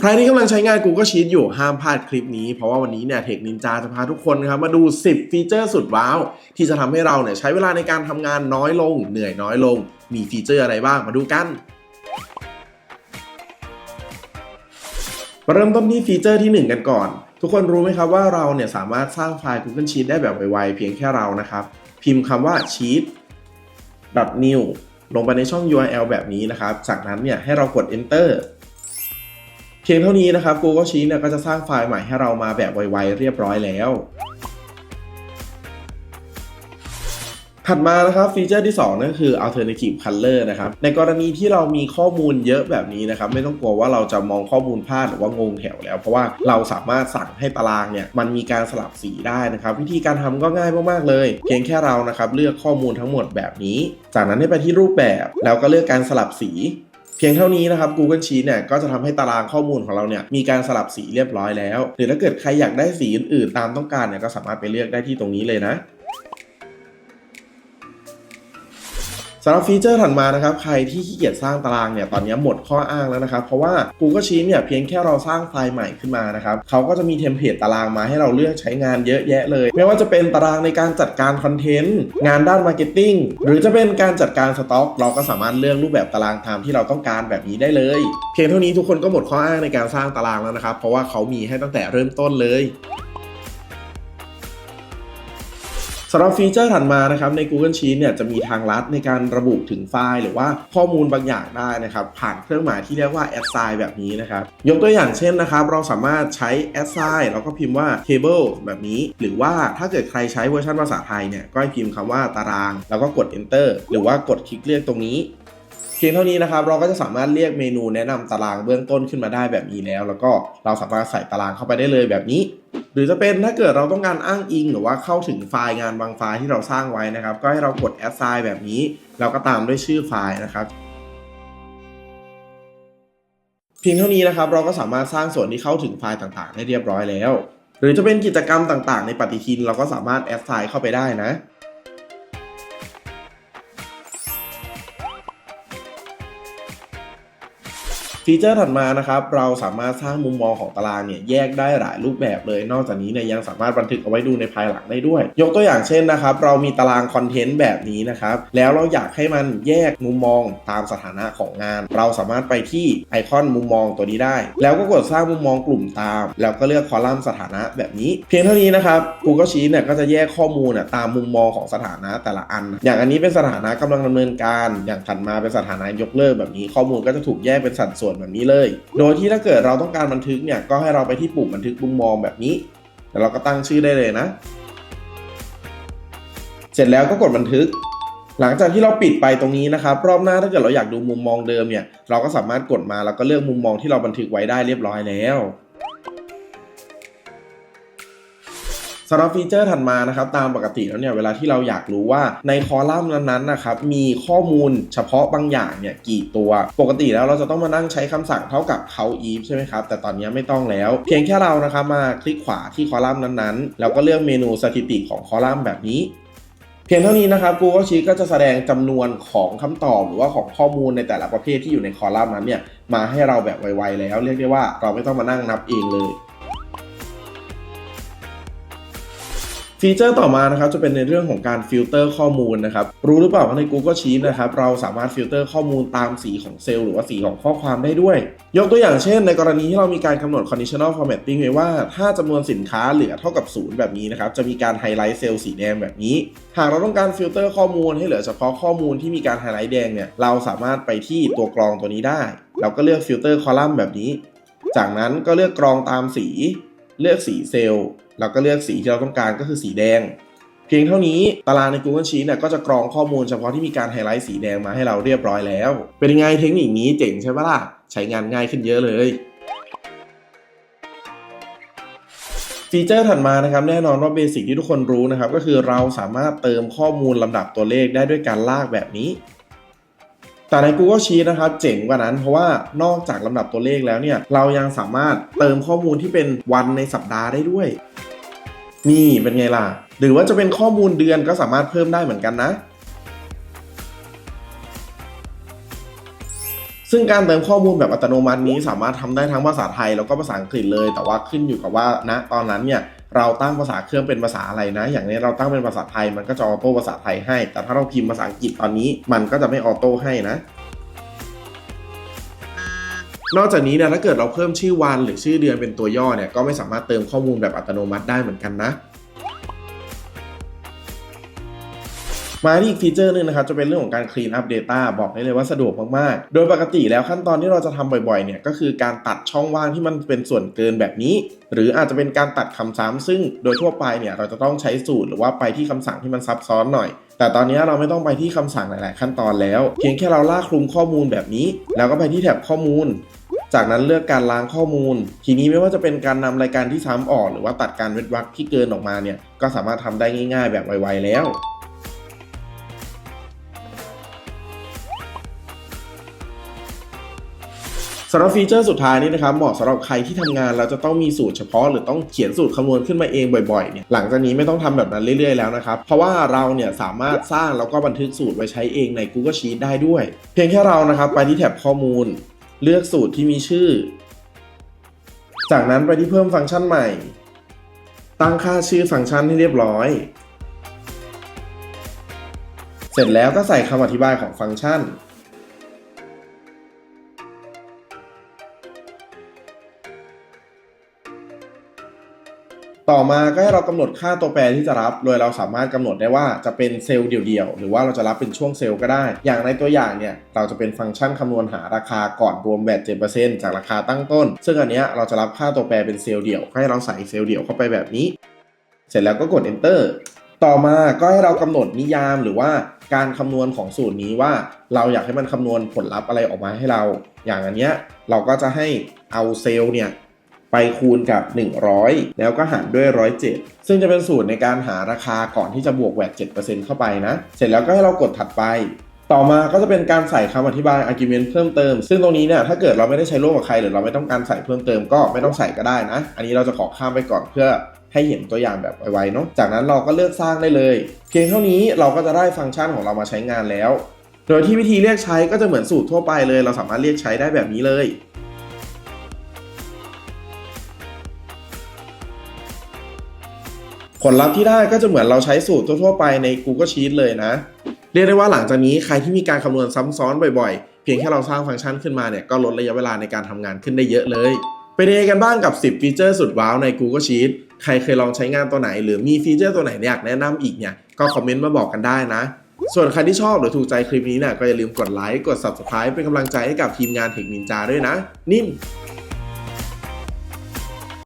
ใครที่กำลังใช้งาน Google Sheet อยู่ห้ามพลาดคลิปนี้ เพราะว่าวันนี้เนี่ยเทคนินจาจะพาทุกคนครับมาดู 10 ฟีเจอร์สุดว้าว ที่จะทำให้เราเนี่ยใช้เวลาในการทำงานน้อยลง เหนื่อยน้อยลง มีฟีเจอร์อะไรบ้างมาดูกันมาเริ่มต้นที่ฟีเจอร์ที่ 1 กันก่อน ทุกคนรู้ไหมครับว่าเราเนี่ยสามารถสร้างไฟล์ Google Sheet ได้แบบไวๆเพียงแค่เรานะครับ พิมพ์คำว่า sheet new ลงไปในช่อง URL แบบนี้นะครับ จากนั้นเนี่ยให้เรากด enter เพียงเท่านี้นะครับ Google Sheet เนี่ยก็จะสร้างไฟล์ใหม่ให้เรามาแบบไวๆเรียบร้อยแล้ว ถัดมานะครับฟีเจอร์ที่ 2 นั่นคือ alternative color นะครับ ในกรณีที่เรามีข้อมูลเยอะแบบนี้นะครับ ไม่ต้องกลัวว่าเราจะมองข้อมูลพลาดหรือว่างงแถวแล้ว เพราะว่าเราสามารถสั่งให้ตารางเนี่ยมันมีการสลับสีได้นะครับ วิธีการทำก็ง่ายมากๆเลย เพียงแค่เรานะครับเลือกข้อมูลทั้งหมดแบบนี้ จากนั้นให้ไปที่รูปแบบแล้วก็เลือกการสลับสี เพียงเท่านี้นะครับ Google Sheet เนี่ยก็จะทำให้ตารางข้อมูลของเราเนี่ยมีการสลับสีเรียบร้อยแล้ว หรือถ้าเกิดใครอยากได้สีอื่นๆตามต้องการเนี่ยก็สามารถไปเลือกได้ที่ตรงนี้เลยนะ สำหรับฟีเจอร์ถัดมานะครับใครที่ขี้เกียจสร้างตารางเนี่ยตอนนี้หมดข้ออ้างแล้วนะครับ เพราะว่า Google Sheet เนี่ยเพียงแค่เราสร้างไฟล์ใหม่ขึ้นมานะครับเขาก็จะมีเทมเพลตตารางมาให้เราเลือกใช้งานเยอะแยะเลย ไม่ว่าจะเป็นตารางในการจัดการคอนเทนต์งานด้านมาร์เก็ตติ้งหรือจะเป็นการจัดการสต็อก เราก็สามารถเลือกรูปแบบตารางตามที่เราต้องการแบบนี้ได้เลย เพียงเท่านี้ทุกคนก็หมดข้ออ้างในการสร้างตารางแล้วนะครับเพราะว่าเขามีให้ตั้งแต่เริ่มต้นเลย สำหรับฟีเจอร์ถัดมานะครับใน Google Sheet เนี่ยจะมีทางลัดในการระบุถึงไฟล์ หรือว่าข้อมูลบางอย่างได้นะครับผ่านเครื่องหมายที่เรียกว่า assign แบบนี้นะครับยกตัวอย่างเช่นนะครับเราสามารถใช้ assign แล้วก็พิมพ์ว่า table แบบนี้ หรือว่าถ้าเกิดใครใช้เวอร์ชันภาษาไทยเนี่ยก็ให้พิมพ์คำว่าตาราง แล้วก็กด enter หรือว่ากดคลิกเลือกตรงนี้เพียงเท่านี้นะครับเราก็จะสามารถเรียกเมนูแนะนำตารางเบื้องต้นขึ้นมาได้แบบนี้แล้ว แล้วก็เราสามารถใส่ตารางเข้าไปได้เลยแบบนี้ หรือจะเป็นถ้าเกิดเราต้องการอ้างอิงหรือว่าเข้าถึงไฟล์งานบางไฟล์ที่เราสร้างไว้นะครับ ก็ให้เรากด assign แบบนี้ เราก็ตามด้วยชื่อไฟล์นะครับเพียงเท่านี้นะครับเราก็สามารถสร้างส่วนที่เข้าถึงไฟล์ต่างๆ ได้เรียบร้อยแล้ว หรือจะเป็นกิจกรรมต่างๆ ในปฏิทินเราก็สามารถ assign เข้าไปได้นะ ฟีเจอร์ถัดมานะครับ เราสามารถสร้างมุมมองของตารางเนี่ยแยกได้หลายรูปแบบเลย นอกจากนี้เนี่ยยังสามารถบันทึกเอาไว้ดูในภายหลังได้ด้วย ยกตัวอย่างเช่นนะครับ เรามีตารางคอนเทนต์แบบนี้นะครับ แล้วเราอยากให้มันแยกมุมมองตามสถานะของงาน เราสามารถไปที่ไอคอนมุมมองตัวนี้ได้ แล้วก็กดสร้างมุมมองกลุ่มตาม แล้วก็เลือกคอลัมน์สถานะแบบนี้ เพียงเท่านี้นะครับ Google Sheet เนี่ยก็จะแยกข้อมูลน่ะตามมุมมองของสถานะแต่ละอัน อย่างอันนี้เป็นสถานะกำลังดำเนินการ อย่างถัดมาเป็นสถานะยกเลิกแบบนี้ ข้อมูลก็จะถูกแยกเป็นสัดส่วนแบบนี้เลย โดยที่ถ้าเกิดเราต้องการบันทึกเนี่ยก็ให้เราไปที่ปุ่มบันทึกมุมมองแบบนี้แล้วเราก็ตั้งชื่อได้เลยนะ เสร็จแล้วก็กดบันทึก หลังจากที่เราปิดไปตรงนี้นะครับรอบหน้าถ้าเกิดเราอยากดูมุมมองเดิมเนี่ยเราก็สามารถกดมาแล้วก็เลือกมุมมองที่เราบันทึกไว้ได้เรียบร้อยแล้ว สำหรับฟีเจอร์ถัดมานะครับตามปกติแล้วเนี่ยเวลาที่เราอยากรู้ว่าในคอลัมน์นั้นๆนะครับมีข้อมูลเฉพาะบางอย่างเนี่ยกี่ตัว ปกติแล้วเราจะต้องมานั่งใช้คำสั่งเท่ากับ count if ใช่ไหมครับแต่ตอนนี้ไม่ต้องแล้ว เพียงแค่เรานะครับมาคลิกขวาที่คอลัมน์นั้นๆ แล้วก็เลือกเมนูสถิติของคอลัมน์แบบนี้เพียงเท่านี้นะครับ Google Sheet ก็จะแสดงจำนวนของคำตอบหรือว่าของข้อมูลในแต่ละประเภทที่อยู่ในคอลัมน์นั้นเนี่ยมาให้เราแบบไวๆแล้ว เรียกได้ว่าเราไม่ต้องมานั่งนับเองเลย ฟีเจอร์ต่อมานะครับจะเป็นในเรื่องของการฟิลเตอร์ข้อมูลนะครับรู้หรือเปล่าว่าใน Google Sheet นะครับเราสามารถฟิลเตอร์ข้อมูลตามสีของเซลล์หรือว่าสีของข้อความได้ด้วย ยกตัวอย่างเช่น ในกรณีที่เรามีการกำหนด conditional formatting ไว้ว่า ถ้าจำนวนสินค้าเหลือเท่ากับศูนย์แบบนี้นะครับจะมีการไฮไลท์เซลล์สีแดงแบบนี้ หากเราต้องการฟิลเตอร์ข้อมูลให้เหลือเฉพาะข้อมูลที่มีการไฮไลท์แดงเนี่ยเราสามารถไปที่ตัวกรองตัวนี้ได้ เราก็เลือกฟิลเตอร์คอลัมน์แบบนี้ จากนั้นก็เลือกกรองตามสี เลือกสีเซลล์ แล้วก็เลือกสีที่เราต้องการก็คือสีแดง เพียงเท่านี้ตารางใน Google Sheet เนี่ยก็จะกรองข้อมูลเฉพาะที่มีการไฮไลท์สีแดงมาให้เราเรียบร้อยแล้ว เป็นยังไงเทคนิคนี้เจ๋งใช่ปะล่ะ ใช้งานง่ายขึ้นเยอะเลยฟีเจอร์ถัดมานะครับแน่นอนว่าเบสิกที่ทุกคนรู้นะครับก็คือเราสามารถเติมข้อมูลลำดับตัวเลขได้ด้วยการลากแบบนี้ แต่ใน Google Sheet นะครับเจ๋งกว่านั้นเพราะว่านอกจากลำดับตัวเลขแล้วเนี่ยเรายังสามารถเติมข้อมูลที่เป็นวันในสัปดาห์ได้ด้วย นี่เป็นไงล่ะ หรือว่าจะเป็นข้อมูลเดือนก็สามารถเพิ่มได้เหมือนกันนะ ซึ่งการเติมข้อมูลแบบอัตโนมัตินี้สามารถทำได้ทั้งภาษาไทยแล้วก็ภาษาอังกฤษเลย แต่ว่าขึ้นอยู่กับว่าณตอนนั้นเนี่ยเราตั้งภาษาเครื่องเป็นภาษาอะไรนะ อย่างนี้เราตั้งเป็นภาษาไทยมันก็จะออโต้ภาษาไทยให้ แต่ถ้าเราพิมพ์ภาษาอังกฤษตอนนี้มันก็จะไม่ออโต้ให้นะนอกจากนี้เนี่ยถ้าเกิดเราเพิ่มชื่อวันหรือชื่อเดือนเป็นตัวย่อเนี่ยก็ไม่สามารถเติมข้อมูลแบบอัตโนมัติได้เหมือนกันนะ มาที่อีกฟีเจอร์หนึงนะครับจะเป็นเรื่องของการ clean up data บอกได้เลยว่าสะดวกมากๆ โดยปกติแล้วขั้นตอนที่เราจะทำบ่อยๆเนี่ยก็คือการตัดช่องว่างที่มันเป็นส่วนเกินแบบนี้ หรืออาจจะเป็นการตัดคำซ้ำซึ่งโดยทั่วไปเนี่ยเราจะต้องใช้สูตรหรือว่าไปที่คำสั่งที่มันซับซ้อนหน่อยแต่ตอนนี้เราไม่ต้องไปที่คำสั่งหลาย ๆ ขั้นตอนแล้ว เพียงแค่เราลากคลุมข้อมูลแบบนี้ แล้วก็ไปที่แถบข้อมูล จากนั้นเลือกการล้างข้อมูล ทีนี้ไม่ว่าจะเป็นการนำรายการที่ซ้ำออก หรือว่าตัดการเว้นวรรคที่เกินออกมาเนี่ยก็สามารถทำได้ง่าย ๆ แบบไว ๆ แล้ว สำหรับฟีเจอร์สุดท้ายนี้นะครับเหมาะสำหรับใครที่ทำงานแล้วจะต้องมีสูตรเฉพาะหรือต้องเขียนสูตรคำนวณขึ้นมาเองบ่อยๆเนี่ยหลังจากนี้ไม่ต้องทำแบบนั้นเรื่อยๆแล้วนะครับ เพราะว่าเราเนี่ยสามารถสร้างแล้วก็บันทึกสูตรไว้ใช้เองใน Google Sheet ได้ด้วย เพียงแค่เรานะครับไปที่แท็บข้อมูล เลือกสูตรที่มีชื่อ จากนั้นไปที่เพิ่มฟังก์ชันใหม่ ตั้งค่าชื่อฟังก์ชันให้เรียบร้อย เสร็จแล้วก็ใส่คำอธิบายของฟังก์ชัน ต่อมาก็ให้เรากำหนดค่าตัวแปรที่จะรับ โดยเราสามารถกำหนดได้ว่าจะเป็นเซลล์เดี่ยวๆ หรือว่าเราจะรับเป็นช่วงเซลล์ก็ได้ อย่างในตัวอย่างเนี่ย เราจะเป็นฟังก์ชันคำนวณหาราคาก่อนรวมแบต7%จากราคาตั้งต้น ซึ่งอันเนี้ยเราจะรับค่าตัวแปรเป็นเซลล์เดี่ยว ให้เราใส่เซลล์เดี่ยวเข้าไปแบบนี้ เสร็จแล้วก็กด enter ต่อมาก็ให้เรากำหนดนิยามหรือว่าการคำนวณของสูตรนี้ว่าเราอยากให้มันคำนวณผลลัพธ์อะไรออกมาให้เรา อย่างอันเนี้ยเราก็จะให้เอาเซลล์เนี่ย ไปคูณกับ 100 แล้วก็หารด้วย 107 ซึ่งจะเป็นสูตรในการหาราคาก่อนที่จะบวกแวด7%เข้าไปนะ เสร็จแล้วก็ให้เรากดถัดไป ต่อมาก็จะเป็นการใส่คำอธิบาย argument เพิ่มเติม ซึ่งตรงนี้เนี่ยถ้าเกิดเราไม่ได้ใช้ร่วมกับใคร หรือเราไม่ต้องการใส่เพิ่มเติมก็ไม่ต้องใส่ก็ได้นะ อันนี้เราจะขอข้ามไปก่อนเพื่อให้เห็นตัวอย่างแบบไวๆเนาะ จากนั้นเราก็เลือกสร้างได้เลย เพียงเท่านี้เราก็จะได้ฟังก์ชันของเรามาใช้งานแล้ว โดยที่วิธีเรียกใช้ก็จะเหมือนสูตรทั่วไปเลย เราสามารถเรียกใช้ได้แบบนี้เลย ผลลัพธ์ที่ได้ก็จะเหมือนเราใช้สูตรทั่วๆไปใน Google Sheet เลยนะ เรียกได้ว่าหลังจากนี้ใครที่มีการคำนวณซ้ำซ้อนบ่อยๆ เพียงแค่เราสร้างฟังก์ชันขึ้นมาเนี่ยก็ลดระยะเวลาในการทำงานขึ้นได้เยอะเลยเป็นยังไงกันบ้างกับ 10 ฟีเจอร์สุดว้าวใน Google Sheet ใครเคยลองใช้งานตัวไหน หรือมีฟีเจอร์ตัวไหนอยากแนะนำอีกเนี่ยก็คอมเมนต์มาบอกกันได้นะ ส่วนใครที่ชอบหรือถูกใจคลิปนี้เนี่ยก็อย่าลืมกดไลค์กด Subscribe เป็นกำลังใจให้กับทีมงานเทคนินจาด้วยนะ นิ่ม